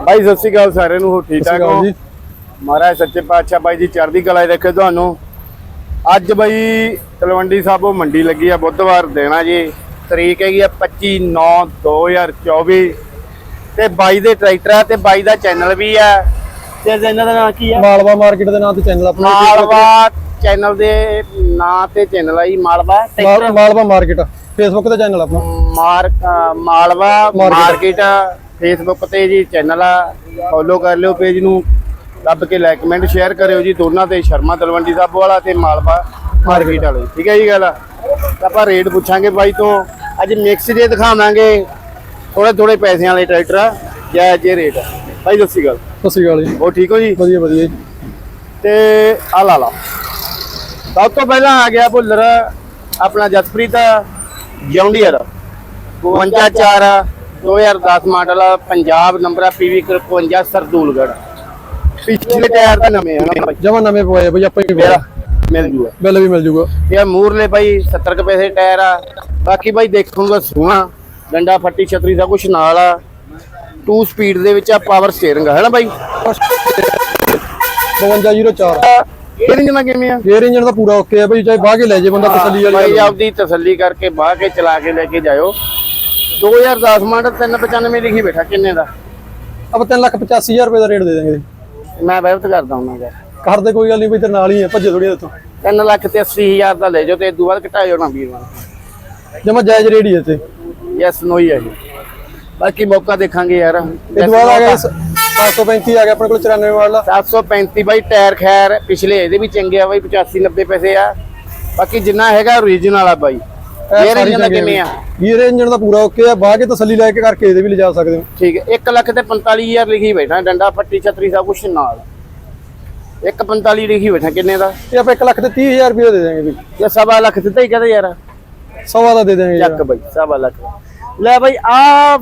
ਬਾਈ ਸਤਿ ਸ਼੍ਰੀ ਅਕਾਲ ਸਾਰਿਆਂ ਨੂੰ ਹੋ ਠੀਕ ਠਾਕ ਹੋ? ਜੀ। ਮਹਾਰਾਜ ਸੱਚੇ ਪਾਤਸ਼ਾਹ ਬਾਈ ਜੀ ਚੜ੍ਹਦੀ ਕਲਾ ਰੱਖੇ ਤੁਹਾਨੂੰ। ਅੱਜ ਬਾਈ ਤਲਵੰਡੀ ਸਾਬੋ ਮੰਡੀ ਲੱਗੀ ਆ ਬੁੱਧਵਾਰ ਦੇਣਾ ਜੀ। ਤਰੀਕ ਹੈਗੀ ਆ 25 9 2024 ਤੇ ਬਾਈ ਦੇ ਟਰੈਕਟਰ ਆ ਤੇ ਬਾਈ ਦਾ ਚੈਨਲ ਵੀ ਆ। ਤੇ ਇਹਨਾਂ ਦਾ ਨਾਮ ਕੀ ਆ? ਮਾਲਵਾ ਮਾਰਕੀਟ ਦੇ ਨਾਂ ਤੇ ਚੈਨਲ ਆਪਣਾ ਮਾਲਵਾ ਚੈਨਲ ਦੇ ਨਾਂ ਤੇ ਚੈਨਲ ਆ ਜੀ ਮਾਲਵਾ ਮਾਲਵਾ ਮਾਰਕੀਟ ਫੇਸਬੁੱਕ ਤੇ ਚੈਨਲ ਆਪਣਾ। ਮਾਰ ਮਾਲਵਾ। ਮਾਰਕੀਟ ਫੇਸਬੁੱਕ ਤੇ ਜੀ ਚੈਨਲ ਆ ਫੋਲੋ ਕਰ ਲਿਓ ਪੇਜ ਨੂੰ ਦੱਬ ਕੇ ਲਾਈਕ ਕਮੈਂਟ ਸ਼ੇਅਰ ਕਰਿਓ ਜੀ ਦੋਨਾਂ ਤੇ ਸ਼ਰਮਾ ਤਲਵੰਡੀ ਸਾਹਿਬ ਵਾਲਾ ਤੇ ਮਾਲਵਾ ਮਾਰਕੀਟ ਵਾਲੇ ਠੀਕ ਹੈ ਜੀ ਗੱਲ? ਆਪਾਂ ਰੇਟ ਪੁੱਛਾਂਗੇ ਬਾਈ ਤੋਂ ਅੱਜ ਮਿਕਸ ਜੇ ਦਿਖਾਵਾਂਗੇ ਥੋੜੇ ਥੋੜੇ ਪੈਸਿਆਂ ਵਾਲੇ ਟਰੈਕਟਰ ਆ ਜੈ ਜੇ ਰੇਟ ਆ। ਬਾਈ ਦੱਸੀ ਗੱਲ ਸਤਿ ਸ਼੍ਰੀ ਅਕਾਲ ਜੀ। ਉਹ ਠੀਕ ਹੋ ਜੀ? ਵਧੀਆ ਵਧੀਆ। ਜੀ ਤੇ ਆ ਲਾ ਲਾ। ਸਭ ਤੋਂ ਪਹਿਲਾਂ ਆ ਗਿਆ ਭੁੱਲਰ ਆਪਣਾ Jaspreet John Deere. 52 2010 model Punjab number ਆ ਪੀਵੀ 51 ਸਰਦੂਲਗੜ ਪਿਛਲੇ ਟਾਇਰ ਤਾਂ ਨਵੇਂ ਆ ਨਾ ਬਾਈ। ਜਮਾ ਨਵੇਂ ਪਵਾਏ ਬਈ ਆਪਾਂ ਹੀ ਮੇਰਾ ਮਿਲ ਜੂਗਾ। ਬਿੱਲ ਵੀ ਮਿਲ ਜੂਗਾ। ਇਹ ਮੂਰਲੇ ਬਾਈ 70 ਕੁ ਪੈਸੇ ਟਾਇਰ ਆ। ਬਾਕੀ ਬਾਈ ਦੇਖੂਗਾ ਸੋਹਣਾ ਡੰਡਾ ਫੱਟੀ ਛਤਰੀ ਦਾ ਕੁਛ ਨਾਲ ਆ। 2 ਸਪੀਡ ਦੇ ਵਿੱਚ ਆ ਪਾਵਰ ਸਟੀਅਰਿੰਗ ਹੈ ਨਾ ਬਾਈ? 5204 ਇਹ ਇੰਜਨ ਕਿਵੇਂ ਆ? ਗੇਅਰ ਇੰਜਨ ਦਾ ਪੂਰਾ ਓਕੇ ਆ ਬਈ ਚਾਹੇ ਬਾਹ ਕੇ ਲੈ ਜੇ ਬੰਦਾ ਤਸੱਲੀ ਵਾਲੀ ਆ। ਆਪਦੀ ਤਸੱਲੀ ਕਰਕੇ ਬਾਹ ਕੇ ਚਲਾ ਕੇ ਲੈ ਕੇ ਜਾਇਓ। 2010 ਮਾਡਲ 395 ਲਿਖੀ ਬੈਠਾ ਕਿੰਨੇ ਦਾ? ਆਪਾਂ 385000 ਰੁਪਏ ਦਾ ਰੇਟ ਦੇ ਦਾਂਗੇ ਮੈਂ ਵਹਿਬਤ ਕਰਦਾ ਹੁੰਦਾ ਗਾ ਕਰਦੇ ਕੋਈ ਗੱਲ ਨਹੀਂ ਬਈ ਤੇਰੇ ਨਾਲ ਹੀ ਆ ਭੱਜੇ ਥੋੜੀ ਇੱਥੋਂ। 3 ਲੱਖ ਤੇ 80 ਹਜ਼ਾਰ ਦਾ ਲੈ ਜਾਓ ਤੇ ਇਦੋਂ ਬਾਅਦ ਘਟਾਇਓ ਨਾ ਵੀਰ ਜਮਾ ਜਾਇਜ਼ ਰੇਟ ਹੀ ਹੈ ਤੇ ਯੈਸ ਨੋ ਹੀ ਹੈ ਜੀ। ਬਾਕੀ ਮੌਕਾ ਦੇਖਾਂਗੇ ਯਾਰ। ਇਹ ਬਾਅਦ ਆ ਗਿਆ 735 ਆ ਗਿਆ ਆਪਣੇ ਕੋਲ 94 ਮਾਡਲ 735 ਬਾਈ ਟਾਇਰ ਖੈਰ ਪਿਛਲੇ ਇਹਦੇ ਵੀ ਚੰਗੇ ਆ ਬਾਈ 85 90 ਪੈਸੇ ਆ। ਬਾਕੀ ਜਿੰਨਾ ਹੈਗਾ ਓਰੀਜਨਲ ਆ ਬਾਈ। ਇਹ ਇੰਜਨ ਦਾ ਕਿਵੇਂ ਆ? ਗੇਅਰ ਇੰਜਨ ਦਾ ਪੂਰਾ ਓਕੇ ਆ ਬਾਹ ਕੇ ਤਸੱਲੀ ਲੈ ਕੇ ਕਰਕੇ ਇਹਦੇ ਵੀ ਲਿਜਾ ਸਕਦੇ ਹੋ। ਠੀਕ ਹੈ 1 ਲੱਖ ਤੇ 45 ਹਜ਼ਾਰ ਲਿਖੀ ਬੈਠਾ ਡੰਡਾ ਫੱਟੀ ਛਤਰੀ ਸਭ ਕੁਝ ਨਾਲ। 145 ਲਿਖੀ ਬੈਠਾ ਕਿੰਨੇ ਦਾ? ਇਹ ਆਪਾਂ 1 ਲੱਖ ਤੇ 30000 ਰੁਪਏ ਦੇ ਦਾਂਗੇ ਬਈ ਇਹ ਸਵਾ ਲੱਖ ਦਿੱਤਾ ਹੀ ਕਹਦੇ ਯਾਰ। ਸਵਾ ਦਾ ਦੇ ਦਾਂਗੇ ਚੱਕ ਬਾਈ ਸਵਾ ਲੱਖ। ਲੈ ਬਾਈ ਆ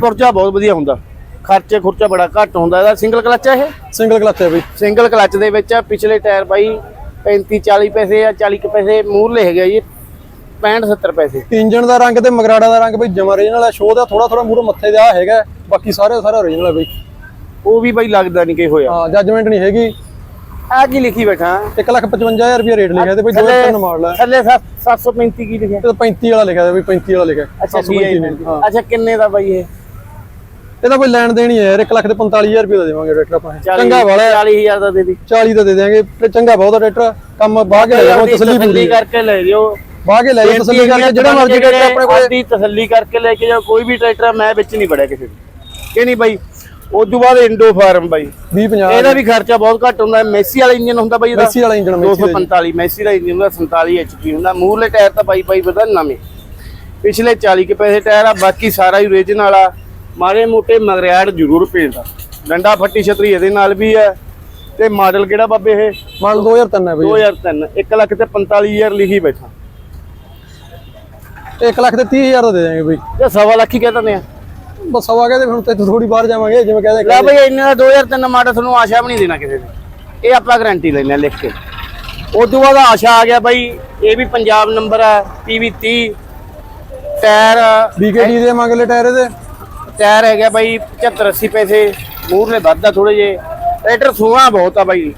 ਪੁਰਜਾ ਬਹੁਤ ਵਧੀਆ ਹੁੰਦਾ। ਖਰਚੇ ਖੁਰਚਾ ਬੜਾ ਘੱਟ ਹੁੰਦਾ ਇਹਦਾ ਸਿੰਗਲ ਕਲਚ ਹੈ ਇਹ? ਸਿੰਗਲ ਕਲਚ ਹੈ ਬਈ। ਸਿੰਗਲ ਕਲਚ ਦੇ ਵਿੱਚ ਪਿਛਲੇ ਟਾਇਰ ਬਾਈ 35 40 ਪੈਸੇ ਆ 40 ਕੁ ਪੈਸੇ ਮੂਰਲੇ ਹੈਗੇ ਜੀ। 65 70 ਪੈਸੇ। ਇੰਜਨ ਦਾ ਰੰਗ ਤੇ ਮਗਰਾੜਾ ਦਾ ਰੰਗ ਬਈ ਜਮਾ ਰੀਜਨਲ ਹੈ ਸ਼ੋਅ ਦਾ ਥੋੜਾ ਥੋੜਾ ਮੂਰੇ ਮੱਥੇ ਦਾ ਹੈਗਾ ਬਾਕੀ ਸਾਰੇ ਸਾਰਾ ਓਰੀਜਨਲ ਹੈ ਬਈ। ਉਹ ਵੀ ਬਾਈ ਲੱਗਦਾ ਨਹੀਂ ਕਿ ਹੋਇਆ। ਹਾਂ ਜੱਜਮੈਂਟ ਨਹੀਂ ਹੈਗੀ। ਆ ਕੀ ਲਿਖੀ ਬੈਠਾ? 155000 ਰੁਪਏ ਰੇਟ ਲਿਖਿਆ ਤੇ ਬਈ ਦੋ ਤਿੰਨ ਮਾਡਲ ਹੈ ਥੱਲੇ 735 ਕੀ ਲਿਖਿਆ? ਇਹ ਤਾਂ 35 ਵਾਲਾ ਲਿਖਿਆ ਬਈ 35 ਵਾਲਾ ਲਿਖਿਆ। ਅੱਛਾ 735 ਨਹੀਂ ਹਾਂ। ਅੱਛਾ ਕਿੰਨੇ ਦਾ ਬਾਈ ਇਹ? ਇਹਦਾ ਕੋਈ ਲੈਣ ਦੇਣੀ ਹੈ ਯਾਰ 1 ਲੱਖ ਤੇ 45000 ਰੁਪਏ ਦਾ ਦੇਵਾਂਗੇ ਟਰੈਕਟਰ ਆਪਾਂ। ਇਹ। 40 ਚੰਗਾ ਵਾਲਾ 40000 ਦਾ ਦੇ ਦੀ। 40 ਦਾ ਦੇ ਦੇਵਾਂਗੇ ਤੇ ਚੰਗਾ ਬਹੁਤਾ ਟਰੈਕਟਰ ਕੰਮ ਬਾਹ ਕੇ ਲੈ ਜਾਵਾਂ ਤਸੱਲੀ ਪੂਰੀ ਕਰਕੇ ਲੈ ਜਿਓ। ਬਾਹ ਕੇ ਲੈ ਜਾਓ ਤਸੱਲੀ ਕਰਕੇ ਜਿਹੜਾ ਮਰਜ਼ੀ ਟਰੈਕਟਰ ਆਪਣੇ ਕੋਲ ਆਪਦੀ ਤਸੱਲੀ ਕਰਕੇ ਲੈ ਕੇ ਜਾਓ ਕੋਈ ਵੀ ਟਰੈਕਟਰ ਮੈਂ ਵਿੱਚ ਨਹੀਂ ਵੜਿਆ ਕਿਸੇ ਦੇ ਕਿ ਨਹੀਂ ਬਾਈ ਉਸ ਤੋਂ ਬਾਅਦ ਇੰਡੋ ਫਾਰਮ ਬਾਈ। 20 50 ਇਹਦਾ ਵੀ ਖਰਚਾ ਬਹੁਤ ਘੱਟ ਹੁੰਦਾ ਹੈ। ਮੈਸੀ ਵਾਲਾ ਇੰਜਨ ਹੁੰਦਾ ਬਾਈ ਇਹਦਾ। ਮੈਸੀ ਵਾਲਾ ਇੰਜਨ ਮੈਸੀ ਦਾ 245 ਮੈਸੀ ਦਾ ਇੰਜਨ ਹੁੰਦਾ 47 ਐਚਪੀ ਹੁੰਦਾ। ਮੂਹਰਲੇ ਟਾਇਰ ਤਾਂ ਬਾਈ ਬਾਈ ਬਦਲ ਨਵੇਂ। ਪਿਛਲੇ 40 ਕੇ ਪੈਸੇ ਟਾਇਰ ਆ ਬਾਕੀ ਸਾਰਾ ਹੀ ਓਰੀਜਨਲ ਆ। ਮਾਰੇ ਮੋਟੇ ਮਗਰਿਆੜ ਜ਼ਰੂਰ ਭੇਜਦਾ। ਡੰਡਾ ਫੱਟੀ ਛਤਰੀ ਇਹਦੇ ਨਾਲ ਵੀ ਹੈ ਤੇ ਮਾਡਲ ਕਿਹੜਾ ਬਾਬੇ ਇਹ? ਮਾਡਲ 2003 ਹੈ ਬਈ। 2003 1 ਲੱਖ ਤੇ 45000 ਲਿਖੀ ਬੈਠਾ। 1 ਲੱਖ ਤੇ 30000 ਦਾ ਦੇ ਦੇਵਾਂਗੇ ਬਈ। ਤੇ ਸਵਾ ਲੱਖ ਹੀ ਕਹਿ ਦਿੰਦੇ ਆ। ਬਸ ਸਵਾ ਕਹਿੰਦੇ ਹੁਣ ਤੇ ਥੋੜੀ ਬਾਹਰ ਜਾਵਾਂਗੇ ਜਿਵੇਂ ਕਹਦੇ ਲੈ ਬਈ ਇੰਨੇ ਦਾ 2003 ਮਾਡਲ ਤੁਹਾਨੂੰ ਆਸ਼ਾ ਵੀ ਨਹੀਂ ਦੇਣਾ ਕਿਸੇ ਨੇ। ਇਹ ਆਪਾਂ ਗਾਰੰਟੀ ਲੈਣੇ ਲਿਖ ਕੇ। ਉਸ ਤੋਂ ਬਾਅਦ ਆਸ਼ਾ ਆ ਗਿਆ ਬਾਈ ਇਹ ਵੀ ਪੰਜਾਬ ਨੰਬਰ ਆ ਪੀਵੀ 30 ਟਾਇਰ ਬੀਕੇਡੀ ਦੇ ਮੰਗ ਲੈ ਟਾਇਰ ਇਹਦੇ। ਟਾਇਰ ਹੈਗਾ ਬਾਈ 75 80 ਪੈਸੇ ਮੂਹਰਲੇ ਵੱਧਦਾ ਥੋੜੇ ਜੇ ਟਰੈਕਟਰ ਸੋਹਣਾ ਬਹੁਤ ਆ ਬਾਈ।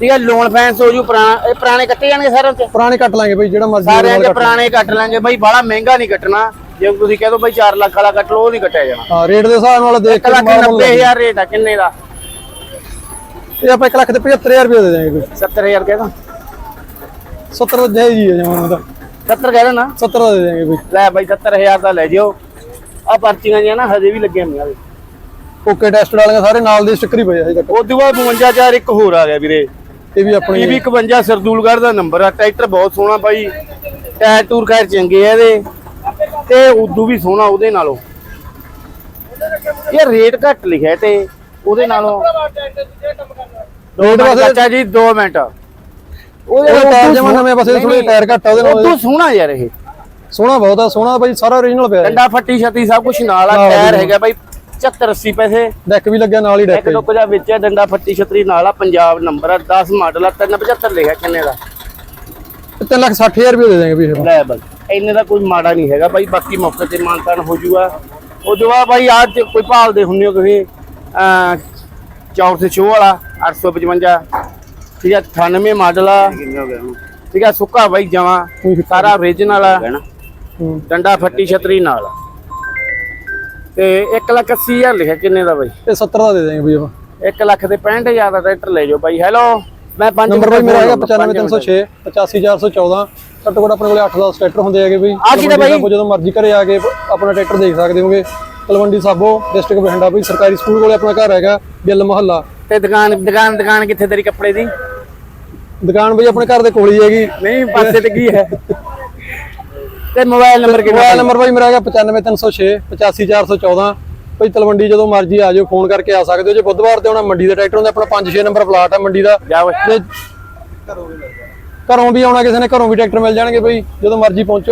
ਠੀਕ ਹੈ ਲੋਨ ਫੈਂਸ ਹੋ ਜੂ ਪੁਰਾਣਾ ਇਹ ਪੁਰਾਣੇ ਕੱਟੇ ਜਾਣਗੇ ਸਾਰਿਆਂ ਚ ਪੁਰਾਣੇ ਕੱਟ ਲਾਂਗੇ ਬਈ ਜਿਹੜਾ ਮਰਜ਼ੀ ਸਾਰਿਆਂ ਚ ਪੁਰਾਣੇ ਕੱਟ ਲਾਂਗੇ ਬਾਈ ਬੜਾ ਮਹਿੰਗਾ ਨਹੀਂ ਕੱਟਣਾ। ਜੇ ਤੁਸੀਂ ਕਹਿ ਬਾਈ 4 ਲੱਖ ਵਾਲਾ ਕੱਟ ਲਓ ਉਹ ਨਹੀਂ ਕੱਟਿਆ ਜਾਣਾ। ਹਾਂ ਰੇਟ ਦੇ ਹਿਸਾਬ ਨਾਲ ਦੇਖ 1 ਕੇ ਲੱਖ ਮਾਲ ਮੁੱਲ 90000 ਰੇਟ ਆ ਕਿੰਨੇ ਦਾ? ਇਹ ਆਪਾਂ 1 ਲੱਖ ਤੇ 75000 ਰੁਪਏ ਦੇ ਦੇਵਾਂਗੇ ਕੋਈ। 70000 ਕਹਿਦਾ 70 ਦਾ। ਜਾਇਜ਼ ਹੀ ਹੈ ਜਮਾਂ ਦਾ 70 ਕਹਿ ਦੇਣਾ 70 ਦਾ ਦੇ ਦੇਵਾਂਗੇ ਬਈ। ਲੈ ਬਾਈ 70000 ਦਾ ਲੈ ਜਿਓ। ਆ ਪਰਚੀਆਂ ਜੀਆਂ ਨਾ ਹਜੇ ਵੀ ਲੱਗੀਆਂ ਹੋਈਆਂ ਓਕੇ ਟੈਸਟ ਵਾਲੀਆਂ ਸਾਰੇ ਨਾਲ ਦੇ ਸਟicker ਹੀ ਪਏ ਆ ਹਜੇ ਤੱਕ। ਤੋਂ ਬਾਅਦ 52000 ਇੱਕ ਹੋਰ ਆ ਗਿਆ ਵੀਰੇ। ਇਹ ਵੀ ਆਪਣੀ ਇਹ ਵੀ 51 ਸਰਦੂਲਗੜ੍ਹ ਦਾ ਨੰਬਰ ਆ ਟਰੈਕਟਰ ਬਹੁਤ ਸੋਹਣਾ ਬਾਈ। ਟਾਇਰ ਟੂਰ ਖੈਰ ਚੰਗੇ ਆ ਇਹਦੇ ਤੇ ਉਦੋਂ ਵੀ ਸੋਹਣਾ ਉਹਦੇ ਨਾਲੋਂ। ਇਹ ਰੇਟ ਘੱਟ ਲਿਖਿਆ ਤੇ ਉਹਦੇ ਨਾਲੋਂ। ਰੇਟ ਬਸ- ਚਾਚਾ ਜੀ 2 ਮਿੰਟ। ਉਹਦੇ ਉਹ ਟਾਇਰ ਜਮਾਂ ਨਵੇਂ ਇਹਦੇ ਥੋੜੇ ਟਾਇਰ ਘੱਟ ਆ ਉਹਦੇ ਨਾਲ ਉਦੋਂ ਸੋਹਣਾ ਯਾਰ ਇਹ। ਸੋਹਣਾ ਬਹੁਤ ਆ ਸੋਹਣਾ ਬਾਈ ਸਾਰਾ ਓਰੀਜਨਲ ਪਿਆ ਡੰਡਾ ਫੱਟੀ ਛੱਤੀ ਸਭ ਕੁਝ ਨਾਲ ਆ ਨਾਲ ਟਾਇਰ। ਹੈਗਾ ਬਾਈ 70 80 ਪੈਸੇ। ਡੈਕ ਵੀ ਲੱਗਿਆ ਨਾਲ ਹੀ ਡੈਕ ਇੱਕ ਟੁੱਕ ਜਾ। ਵਿੱਚ ਹੈ, ਡੰਡਾ ਫੱਟੀ ਛਤਰੀ ਨਾਲ ਆ ਪੰਜਾਬ ਨੰਬਰ ਆ 10 ਮਾਡਲ ਆ 375 ਲਿਖਿਆ ਕਿੰਨੇ ਦਾ? 3 ਲੱਖ 60000 ਰੁਪਏ ਦੇ ਦੇਵਾਂਗੇ ਵੀ ਇਹ। ਲੈ ਬਈ ਇੰਨੇ ਦਾ ਕੋਈ ਮਾੜਾ ਨਹੀਂ ਹੈਗਾ ਬਾਈ ਬਾਕੀ ਮੌਕੇ ਤੇ ਮਾਨਤਾਨ ਹੋ ਜੂਗਾ। ਉਹ ਜਵਾ ਬਾਈ ਅੱਜ ਕੋਈ ਭਾਲਦੇ ਹੁੰਨੇ ਹੋ ਤੁਸੀਂ ਅਹ, ਚੌਰ ਤੇ ਸ਼ੋਅ ਵਾਲਾ 855 ਠੀਕ ਹੈ 98 ਮਾਡਲ ਆ। ਠੀਕ ਹੈ ਸੁੱਕਾ ਬਾਈ ਜਮਾ ਸਾਰਾ origignal ਆ। ਹੂੰ। ਡੰਡਾ ਫੱਟੀ ਛਤਰੀ ਨਾਲ। ਤੇ 1 ਲੱਖ 80 ਹਜ਼ਾਰ ਲਿਖਿਆ ਕਿੰਨੇ ਦਾ ਬਾਈ? ਇਹ 70 ਦਾ ਦੇ ਦੇਂਗੇ ਬਈ ਆਪਾਂ। 1 ਲੱਖ ਤੇ 65000 ਦਾ ਟਰੈਕਟਰ ਲੈ ਜਾਓ ਬਾਈ। ਹੈਲੋ ਮੈਂ ਪੰਜ ਨੰਬਰ ਬਈ ਮੇਰਾ ਹੈਗਾ ਪੰਜ 95306 85414 ਘੱਟੋ ਘੱਟ ਆਪਣੇ ਕੋਲੇ 8-10 ਟਰੈਕਟਰ ਹੁੰਦੇ ਹੈਗੇ ਬਈ। ਆਹ ਕਿਹੜਾ ਤਲਵੰਡੀ ਬਾਈ? ਜਦੋਂ ਮਰਜ਼ੀ ਘਰੇ ਆ ਕੇ ਆਪਣਾ ਟਰੈਕਟਰ ਦੇਖ ਸਕਦੇ ਹੋਗੇ ਤਲਵੰਡੀ ਸਾਬੋ ਡਿਸਟ੍ਰਿਕਟ ਬਠਿੰਡਾ ਬਈ ਸਰਕਾਰੀ ਸਕੂਲ ਕੋਲੇ ਆਪਣਾ ਘਰ ਹੈਗਾ ਗਿੱਲ ਮੁਹੱਲਾ। ਤੇ ਦੁਕਾਨ ਦੁਕਾਨ ਦੁਕਾਨ ਕਿੱਥੇ ਤੇਰੀ ਕੱਪੜੇ ਦੀ? ਦੁਕਾਨ ਬਈ ਆਪਣੇ ਘਰ ਦੇ ਕੋਲ ਹੀ ਹੈਗੀ। ਨਹੀਂ ਪਾਸੇ ਤੇ ਕੀ ਹੈ? ਤੇ ਮੋਬਾਈਲ ਨੰਬਰ ਕਿੰਨਾ ਮੋਬਾਈਲ ਨੰਬਰ ਬਈ ਮੇਰਾ ਹੈਗਾ 95306 85414 ਬਈ ਤਲਵੰਡੀ ਜਦੋਂ ਮਰਜ਼ੀ ਆ ਜਾਓ ਫੋਨ ਕਰਕੇ ਆ ਸਕਦੇ ਹੋ। ਜੇ ਬੁੱਧਵਾਰ ਤੇ ਆਉਣਾ ਮੰਡੀ ਦਾ ਟਰੈਕਟਰ ਹੁੰਦਾ ਆਪਣਾ 5-6 ਨੰਬਰ ਪਲਾਟ ਆ ਮੰਡੀ ਦਾ। ਤੇ ਘਰੋਂ ਵੀ ਆਉਣਾ ਕਿਸੇ ਨੇ ਘਰੋਂ ਵੀ ਟਰੈਕਟਰ ਮਿਲ ਜਾਣਗੇ ਬਈ ਜਦੋਂ ਮਰਜ਼ੀ ਪਹੁੰਚੋ।